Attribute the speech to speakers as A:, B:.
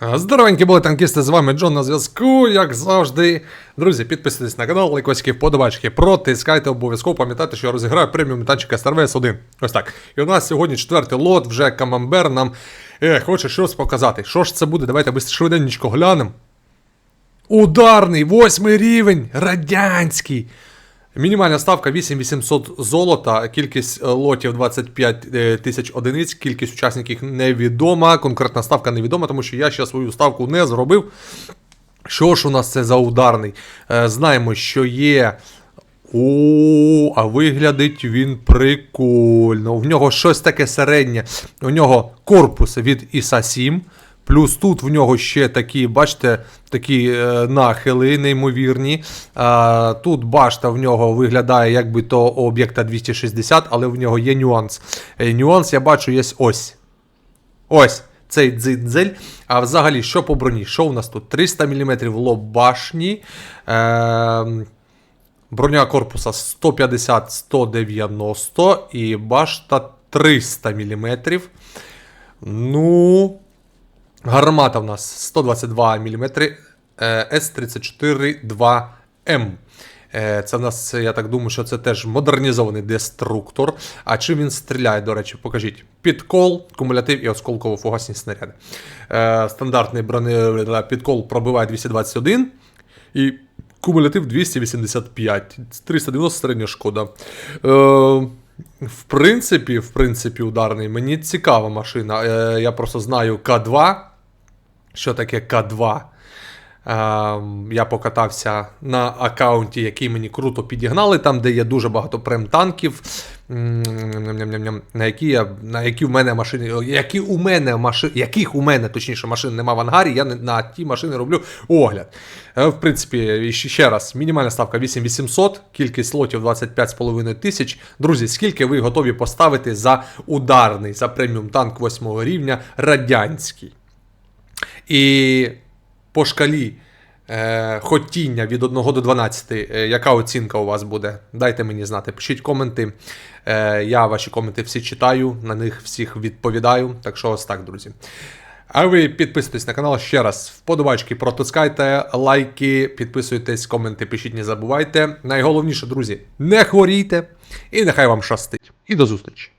A: Здоровенькі були танкісти, з вами Джон на зв'язку, як завжди. Друзі, підписуйтесь на канал, лайкосики, вподобачки, протискайте обов'язково, пам'ятайте, що я розіграю преміум танчика StarVS 1. Ось так. І у нас сьогодні четвертий лот, вже камамбер нам е, хоче щось показати. Що ж це буде? Давайте швиденько глянемо. Ударний, восьмий рівень, радянський. Мінімальна ставка 8800 золота, кількість е, лотів 25 е, тисяч одиниць, кількість учасників невідома, конкретна ставка невідома, тому що я ще свою ставку не зробив. Що ж у нас це за ударний? Е, Знаємо, що є. О, а виглядить він прикольно. В нього щось таке середнє. У нього корпус від ISA 7. Плюс тут в нього ще такі, бачите, такі е, нахили неймовірні. А, тут башта в нього виглядає як би то об'єкта 260, але в нього є нюанс. Е, нюанс я бачу є ось. Ось цей дзидзель. А взагалі, що по броні? Що у нас тут? 300 мм лоб башні. Е, броня корпуса 150-190 і башта 300 мм. Ну. Гармата в нас 122 мм С-34-2М. Е, Це в нас, я так думаю, що це теж модернізований деструктор. А чим він стріляє, до речі, покажіть. Підкол, кумулятив і осколково-фугасні снаряди. Е, Стандартний брони... підкол пробиває 221 і кумулятив 285. 390 середня шкода. Е, в принципі, в принципі, ударний. Мені цікава машина. Е, я просто знаю К2. Що таке К2? Ем, я покатався на аккаунті, який мені круто підігнали, там, де є дуже багато прем-танків, на які я, на які в мене машини, які у мене машини, яких у мене, точніше, машин нема в ангарі, я на ті машини роблю огляд. Е, В принципі, ще- раз, мінімальна ставка 8800, кількість слотів 25,5 тисяч. Друзі, скільки ви готові поставити за ударний, за преміум танк 8 рівня радянський? І по шкалі е, хотіння від 1 до 12, е, яка оцінка у вас буде? Дайте мені знати. Пишіть коменти. Е, я ваші коменти всі читаю, на них всіх відповідаю. Так що ось так, друзі. А ви підписуйтесь на канал ще раз. Вподобачки протискайте, лайки, підписуйтесь, коменти пишіть, не забувайте. Найголовніше, друзі, не хворійте і нехай вам щастить. І до зустрічі!